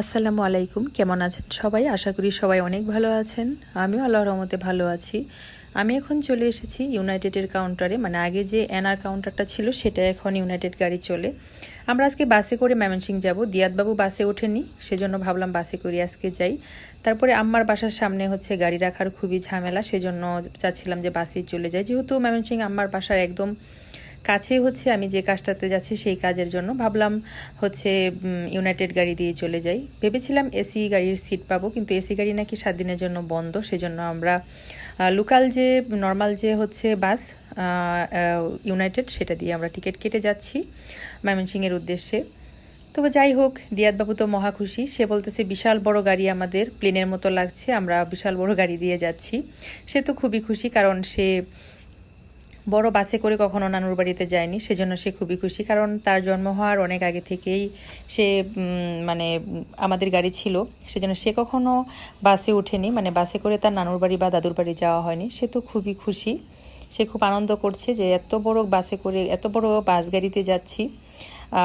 আসসালামু আলাইকুম। কেমন আছেন সবাই? আশা করি সবাই অনেক ভালো আছেন। আমিও আল্লাহ রহমতে ভালো আছি। আমি এখন চলে এসেছি ইউনাইটেডের কাউন্টারে। মানে আগে যে এনআর কাউন্টারটা ছিল, সেটা এখন ইউনাইটেড গাড়ি চলে। আমরা আজকে বাসে করে ময়মনসিং যাব। দিয়াতবাবু বাসে ওঠেনি সেজন্য ভাবলাম বাসে করে আজকে যাই। তারপরে আম্মার বাসার সামনে হচ্ছে গাড়ি রাখার খুবই ঝামেলা, সেজন্য চাচ্ছিলাম যে বাসেই চলে যাই। যেহেতু ময়মনসিং আম্মার বাসার একদম কাছে হচ্ছে আমি যে কাজটাতে যাচ্ছি সেই কাজের জন্য। ভাবলাম হচ্ছে ইউনাইটেড গাড়ি দিয়ে চলে যাই। ভেবেছিলাম এসি গাড়ির সিট পাবো, কিন্তু এসি গাড়ি নাকি সাত দিনের জন্য বন্ধ, সেজন্য আমরা লোকাল যে নর্মাল যে হচ্ছে বাস ইউনাইটেড সেটা দিয়ে আমরা টিকিট কেটে যাচ্ছি ময়মনসিংহের উদ্দেশ্যে। তবে যাই হোক দিয়াতবাবু তো মহা খুশি। সে বলতেছে, বিশাল বড় গাড়ি আমাদের প্লেনের মতো লাগছে, আমরা বিশাল বড় গাড়ি দিয়ে যাচ্ছি। সে তো খুবই খুশি, কারণ সে বড় বাসে করে কখনো নানুর বাড়িতে যায়নি, সেজন্য সে খুবই খুশি। কারণ তার জন্ম হওয়ার অনেক আগে থেকেই সে মানে আমাদের গাড়ি ছিল। সেজন্য সে কখনো বাসে ওঠেনি। মানে বাসে করে তার নানুর বাড়ি বা দাদুর বাড়ি যাওয়া হয়নি। সে তো খুবই খুশি। সে খুব আনন্দ করছে যে এত বড় বাসে করে, এত বড় বাস গাড়িতে যাচ্ছি।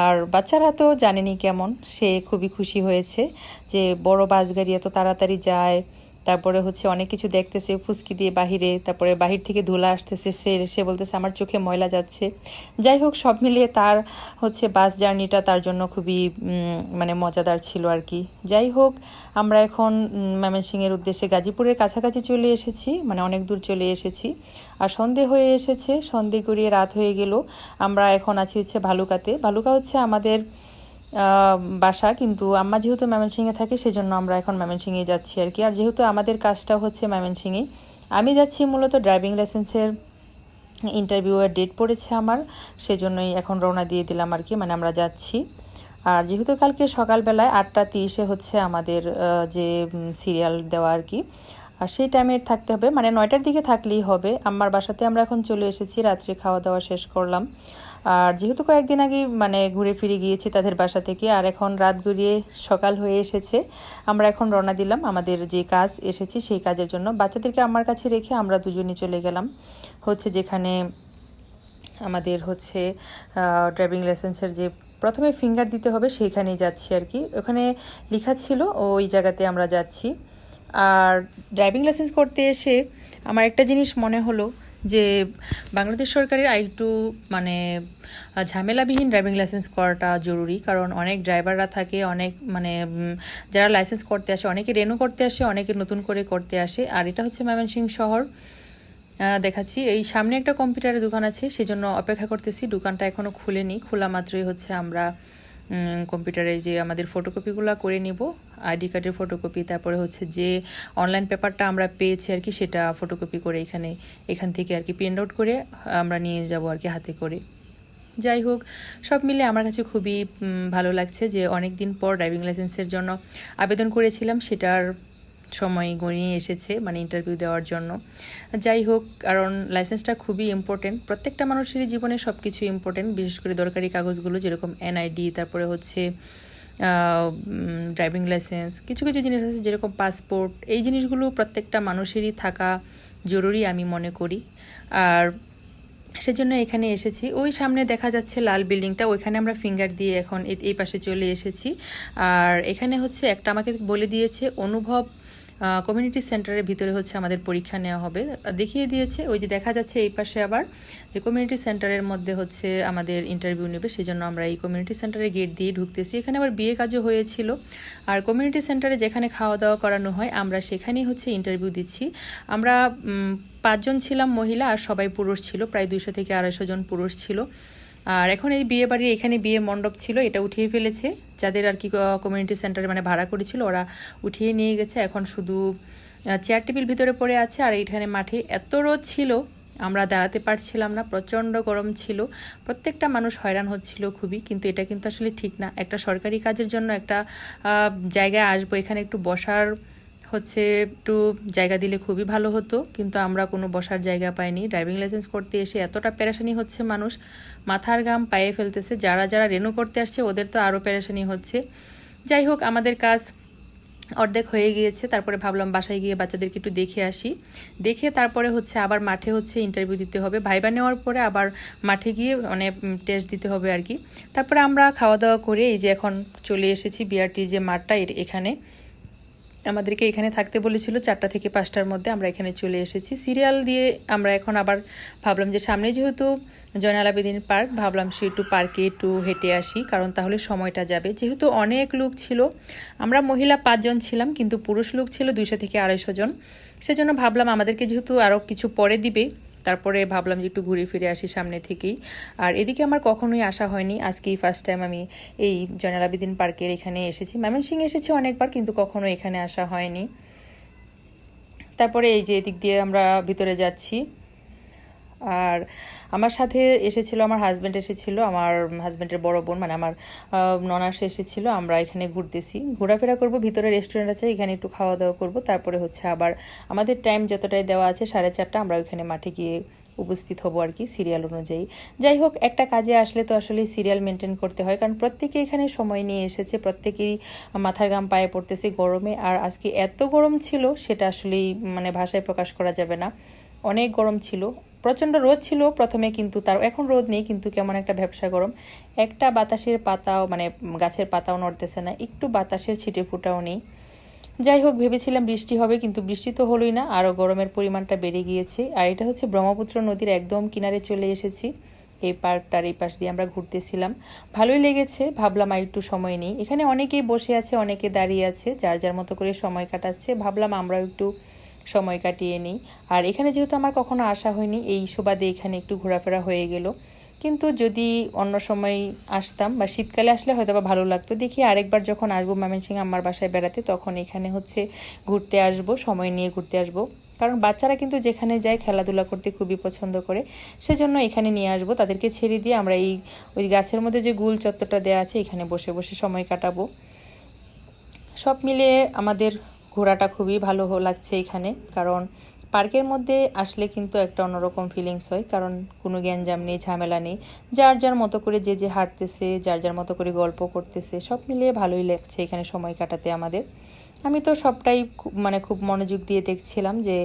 আর বাচ্চারা তো জানেনি কেমন। সে খুবই খুশি হয়েছে যে বড় বাস গাড়ি এত তাড়াতাড়ি যায়। তারপরে হচ্ছে অনেক কিছু দেখতেছে, ফুসকি দিয়ে বাহিরে, তারপরে বাহির থেকে ধুলা আসতেছে, সে সে বলতেছে, আমার চোখে ময়লা যাচ্ছে। যাই হোক, সব মিলিয়ে তার হচ্ছে বাস জার্নিটা তার জন্য খুবই মানে মজাদার ছিল আর কি। যাই হোক, আমরা এখন ময়মনসিংহের উদ্দেশ্যে গাজীপুরের কাছাকাছি চলে এসেছি মানে অনেক দূর চলে এসেছি। আর সন্ধে হয়ে এসেছে, সন্ধে গড়িয়ে রাত হয়ে গেল। আমরা এখন আছি হচ্ছে ভালুকাতে। ভালুকা হচ্ছে আমাদের বাসা, কিন্তু আম্মা যেহেতু ময়মনসিংহে থাকে, সেজন্য আমরা এখন ময়মনসিংহে যাচ্ছি আর কি। আর যেহেতু আমাদের কাজটা হচ্ছে ময়মনসিংহে, আমি যাচ্ছি মূলত ড্রাইভিং লাইসেন্সের ইন্টারভিউয়ের ডেট পড়েছে আমার, সেজন্যই এখন রওনা দিয়ে দিলাম আর কি মানে আমরা যাচ্ছি। আর যেহেতু কালকে সকালবেলায় আটটা তিরিশে হচ্ছে আমাদের যে সিরিয়াল দেওয়া আর কি আর সেই টাইমে থাকতে হবে। মানে নয়টার দিকে থাকলেই হবে। আমার বাসাতে আমরা এখন চলে এসেছি, রাত্রে খাওয়া দাওয়া শেষ করলাম। আর যেহেতু কয়েকদিন আগে মানে ঘুরে ফিরে গিয়েছি তাদের বাসা থেকে, আর এখন রাত গড়িয়ে সকাল হয়ে এসেছে। আমরা এখন রওনা দিলাম। আমাদের যে কাজ এসেছি সেই কাজের জন্য। বাচ্চাদেরকে আমার কাছে রেখে আমরা দুজনে চলে গেলাম। হচ্ছে যেখানে আমাদের হচ্ছে ড্রাইভিং লাইসেন্সের যে প্রথমে ফিঙ্গার দিতে হবে, সেইখানেই যাচ্ছি আর কি। ওখানে লেখা ছিল, ওই জায়গাতে আমরা যাচ্ছি। আর ড্রাইভিং লাইসেন্স করতে এসে আমার একটা জিনিস মনে হলো যে বাংলাদেশ সরকারের আরেকটু মানে ঝামেলাবিহীন ড্রাইভিং লাইসেন্স করাটা জরুরি। কারণ অনেক ড্রাইভাররা থাকে, অনেক মানে যারা লাইসেন্স করতে আসে, অনেকে রেনু করতে আসে, অনেকে নতুন করে করতে আসে। আর এটা হচ্ছে ময়মনসিংহ শহর। দেখাচ্ছি। এই সামনে একটা কম্পিউটারের দোকান আছে, সেজন্য অপেক্ষা করতেছি। দোকানটা এখনও খুলেনি। খোলা মাত্রই হচ্ছে আমরা কম্পিউটারে যে আমাদের ফটোকপিগুলো করে নিব। আইডি কার্ডের ফটোকপি তারপরে হচ্ছে যে অনলাইন পেপারটা আমরা পেয়েছি আর কি, সেটা ফটোকপি করে এখানে, এখান থেকে আর কি প্রিন্ট আউট করে আমরা নিয়ে যাব আর কি হাতে করে। যাই হোক, সব মিলে আমার কাছে খুবই ভালো লাগছে যে অনেক দিন পর ড্রাইভিং লাইসেন্সের জন্য আবেদন করেছিলাম, সেটার সময় গড়িয়ে এসেছে মানে ইন্টারভিউ দেওয়ার জন্য। যাই হোক, কারণ লাইসেন্সটা খুবই ইম্পর্টেন্ট প্রত্যেকটা মানুষেরই জীবনে সব কিছু ইম্পর্টেন্ট বিশেষ করে দরকারি কাগজগুলো যেরকম এনআইডি তারপরে হচ্ছে ড্রাইভিং লাইসেন্স কিছু কিছু জিনিস আছে যেরকম পাসপোর্ট এই জিনিসগুলো প্রত্যেকটা মানুষেরই থাকা জরুরি আমি মনে করি। আর সেজন্য এখানে এসেছি। ওই সামনে দেখা যাচ্ছে লাল বিল্ডিংটা, ওইখানে আমরা ফিঙ্গার দিয়ে এখন এই পাশে চলে এসেছি। আর এখানে হচ্ছে একটা আমাকে বলে দিয়েছে, অনুভব কমিউনিটি সেন্টারের ভিতরে হচ্ছে আমাদের পরীক্ষা নেওয়া হবে। দেখিয়ে দিয়েছে, ওই যে দেখা যাচ্ছে এই পাশে আবার যে কমিউনিটি সেন্টারের মধ্যে হচ্ছে আমাদের ইন্টারভিউ নেবে, সেজন্য আমরা এই কমিউনিটি সেন্টারের গেট দিয়ে ঢুকতেছি। এখানে আবার বিয়ে কাজও হয়েছিল। আর কমিউনিটি সেন্টারে যেখানে খাওয়া দাওয়া করানো হয়, আমরা সেখানেই হচ্ছে ইন্টারভিউ দিচ্ছি। আমরা পাঁচজন ছিলাম মহিলা আর সবাই পুরুষ ছিল, প্রায় দুইশো থেকে আড়াইশো জন পুরুষ ছিল। আর এখন এই বিয়ে বাড়ির এখানে বিয়ে মণ্ডপ ছিল, এটা উঠিয়ে ফেলেছে। যাদের আর কি কমিউনিটি সেন্টারে মানে ভাড়া করেছিল, ওরা উঠিয়ে নিয়ে গেছে। এখন শুধু চেয়ার টেবিল ভিতরে পড়ে আছে আর এইখানে মাঠে এত রোদ ছিল, আমরা দাঁড়াতে পারছিলাম না, প্রচণ্ড গরম ছিল। প্রত্যেকটা মানুষ হয়রান হচ্ছিল খুবই, কিন্তু এটা কিন্তু আসলে ঠিক না। একটা সরকারি কাজের জন্য একটা জায়গায় আসব, এখানে একটু বসার হচ্ছে একটু জায়গা দিলে খুবই ভালো হতো, কিন্তু আমরা কোনো বসার জায়গা পাইনি। ড্রাইভিং লাইসেন্স করতে এসে এতটা প্যারাসানি হচ্ছে মানুষ, মাথার গাম পায়ে ফেলতেছে। যারা যারা রেনু করতে আসছে, ওদের তো আরও প্যারাসানি হচ্ছে। যাই হোক, আমাদের কাজ অর্ধেক হয়ে গিয়েছে, তারপরে ভাবলাম বাসায় গিয়ে বাচ্চাদেরকে একটু দেখে আসি। দেখে তারপরে হচ্ছে আবার মাঠে হচ্ছে ইন্টারভিউ দিতে হবে। ভাইবা নেওয়ার পরে আবার মাঠে গিয়ে মানে টেস্ট দিতে হবে আর কি। তারপরে আমরা খাওয়া দাওয়া করে এই যে এখন চলে এসেছি বিআরটির যে মাঠটা এখানে। আমাদেরকে এখানে থাকতে বলেছিল চারটা থেকে পাঁচটার মধ্যে আমরা এখানে চলে এসেছি। সিরিয়াল দিয়ে আমরা এখন আবার ভাবলাম যে সামনে যেহেতু জয়নাল আবেদিন পার্ক, ভাবলাম সে একটু পার্কে একটু হেঁটে আসি, কারণ তাহলে সময়টা যাবে। যেহেতু অনেক লোক ছিল, আমরা মহিলা পাঁচজন ছিলাম, কিন্তু পুরুষ লোক ছিল দুইশো থেকে আড়াইশো জন। সেজন্য ভাবলাম আমাদেরকে যেহেতু আরও কিছু পরে দিবে তারপরে ভাবলাম যে একটু ঘুরে ফিরে আসি সামনে থেকেই। আর এদিকে আমার কখনোই আসা হয়নি। আজকেই ফার্স্ট টাইম আমি এই জয়নাল পার্কের এখানে এসেছি। ময়মনসিং এসেছি অনেকবার, কিন্তু কখনো এখানে আসা হয়নি। তারপরে এই যে এদিক দিয়ে আমরা ভিতরে যাচ্ছি। আর আমার সাথে এসেছিল, আমার হাজব্যান্ড এসেছিল, আমার হাজব্যান্ডের বড় বোন মানে আমার ননাস এসেছিল, আমরা এখানে ঘুরতেছি। ঘোরাফেরা করব, ভিতরে রেস্টুরেন্ট আছে, এখানে একটু খাওয়া দাওয়া করব, তারপরে হচ্ছে আবার আমাদের টাইম যতটাই দেওয়া আছে, সাড়ে চারটা, আমরা ওইখানে মাঠে গিয়ে উপস্থিত হব আর কি সিরিয়াল অনুযায়ী। যাই হোক, একটা কাজে আসলে তো আসলে সিরিয়াল মেনটেন করতে হয়, কারণ প্রত্যেকে এখানে সময় নিয়ে এসেছে, প্রত্যেকেরই মাথার গাম পায়ে পড়তেছে গরমে, আর আজকে এত গরম ছিল, সেটা আসলেই মানে ভাষায় প্রকাশ করা যাবে না। অনেক গরম ছিল প্রচণ্ড রোদ ছিল প্রথমে, কিন্তু তার এখন রোদ নেই, কিন্তু কেমন একটা ব্যবসা গরম। একটা বাতাসের পাতাও মানে গাছের পাতাও নড়তেছে না, একটু বাতাসের ছিটে ফুটাও নেই। যাই হোক, ভেবেছিলাম বৃষ্টি হবে, কিন্তু বৃষ্টি তো হলোই না, আরও গরমের পরিমাণটা বেড়ে গিয়েছে। আর এটা হচ্ছে ব্রহ্মপুত্র নদীর একদম কিনারে চলে এসেছি। এই পার্কটার এই পাশ দিয়ে আমরা ঘুরতেছিলাম। ভালোই লেগেছে, ভাবলাম আর একটু সময় নেই। এখানে অনেকেই বসে আছে, অনেকে দাঁড়িয়ে আছে, যার যার মতো করে সময় কাটাচ্ছে। ভাবলাম আমরাও একটু সময় কাটিয়ে নিই। আর এখানে যেহেতু আমার কখনো আসা হয়নি, এই সুবাদে এখানে একটু ঘোরাফেরা হয়ে গেল। কিন্তু যদি অন্য সময় আসতাম বা শীতকালে আসলে হয়তো বা ভালো লাগতো। দেখি আরেকবার যখন আসব ময়মনসিংহ আমার বাসায় বেড়াতে, তখন এখানে হচ্ছে ঘুরতে আসব, সময় নিয়ে ঘুরতে আসব। কারণ বাচ্চারা কিন্তু যেখানে যায় খেলাধুলা করতে খুবই পছন্দ করে, সেজন্য এখানে নিয়ে আসব। তাদেরকে ছেড়ে দিয়ে আমরা এই, ওই গাছের মধ্যে যে গুল চত্বরটা দেওয়া আছে, এখানে বসে বসে সময় কাটাবো। সব মিলিয়ে আমাদের ঘোরাটা খুবই ভালো লাগছে এখানে। কারণ পার্কের মধ্যে আসলে কিন্তু একটা অন্যরকম ফিলিংস হয়। কারণ কোনো গ্যাঞ্জাম নেই, ঝামেলা নেই। যার যার মতো করে যে যে হাঁটতেছে, যার যার মতো করে গল্প করতেছে, সব মিলিয়ে ভালোই লাগছে এখানে সময় কাটাতে আমাদের। আমি তো সবটাই মানে খুব মনোযোগ দিয়ে দেখছিলাম যে,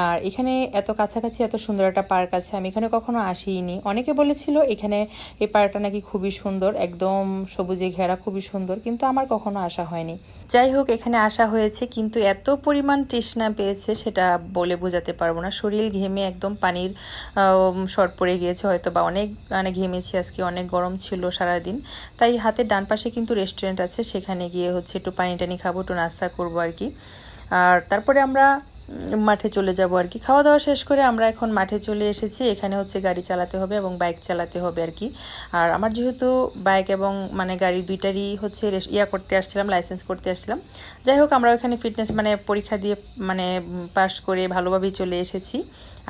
আর এখানে এত কাছাকাছি এত সুন্দর একটা পার্ক আছে, আমি এখানে কখনো আসিনি অনেকে বলেছিল এখানে এই পার্কটা নাকি খুবই সুন্দর, একদম সবুজে ঘেরা, খুবই সুন্দর, কিন্তু আমার কখনো আসা হয়নি। যাই হোক, এখানে আসা হয়েছে, কিন্তু এত পরিমাণ তৃষ্ণা পেয়েছে সেটা বলে বোঝাতে পারব না। শরীর ঘেমে একদম পানির শর্ট পড়ে গিয়েছে হয়তো বা অনেক মানে ঘেমেছি, আজকে অনেক গরম ছিল সারাদিন। তাই হাতের ডান পাশে কিন্তু রেস্টুরেন্ট আছে, সেখানে গিয়ে হচ্ছে একটু পানি টানি খাব, একটু নাস্তা করব আর কি। আর তারপরে আমরা মাঠে চলে যাব আর কি। খাওয়া দাওয়া শেষ করে আমরা এখন মাঠে চলে এসেছি। এখানে হচ্ছে গাড়ি চালাতে হবে এবং বাইক চালাতে হবে আর কি। আর আমার যেহেতু বাইক এবং মানে গাড়ি দুইটারই হচ্ছে ইয়া করতে আসছিলাম লাইসেন্স করতে আসছিলাম। যাই হোক, আমরা ওখানে ফিটনেস মানে পরীক্ষা দিয়ে মানে পাস করে ভালোভাবেই চলে এসেছি।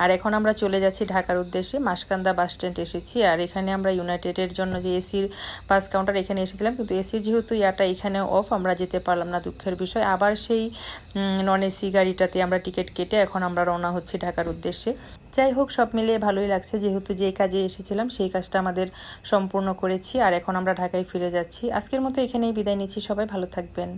আর এখন আমরা চলে যাচ্ছি ঢাকার উদ্দেশ্যে। মাসকান্দা বাস স্ট্যান্ড এসেছি। আর এখানে আমরা ইউনাইটেডের জন্য যে এসির পাস কাউন্টার এখানে এসেছিলাম। কিন্তু এসির যেহেতু ইয়াটা এখানে অফ আমরা যেতে পারলাম না দুঃখের বিষয়। আবার সেই নন এসি গাড়িটাতে আমরা টিকিট কেটে এখন আমরা রওনা হচ্ছি ঢাকার উদ্দেশ্যে। যাই হোক, সব মিলিয়ে ভালোই লাগছে। যেহেতু যে কাজে এসেছিলাম, সেই কাজটা আমাদের সম্পূর্ণ করেছি। আর এখন আমরা ঢাকায় ফিরে যাচ্ছি। আজকের মতো এখানেই বিদায় নিচ্ছি। সবাই ভালো থাকবেন।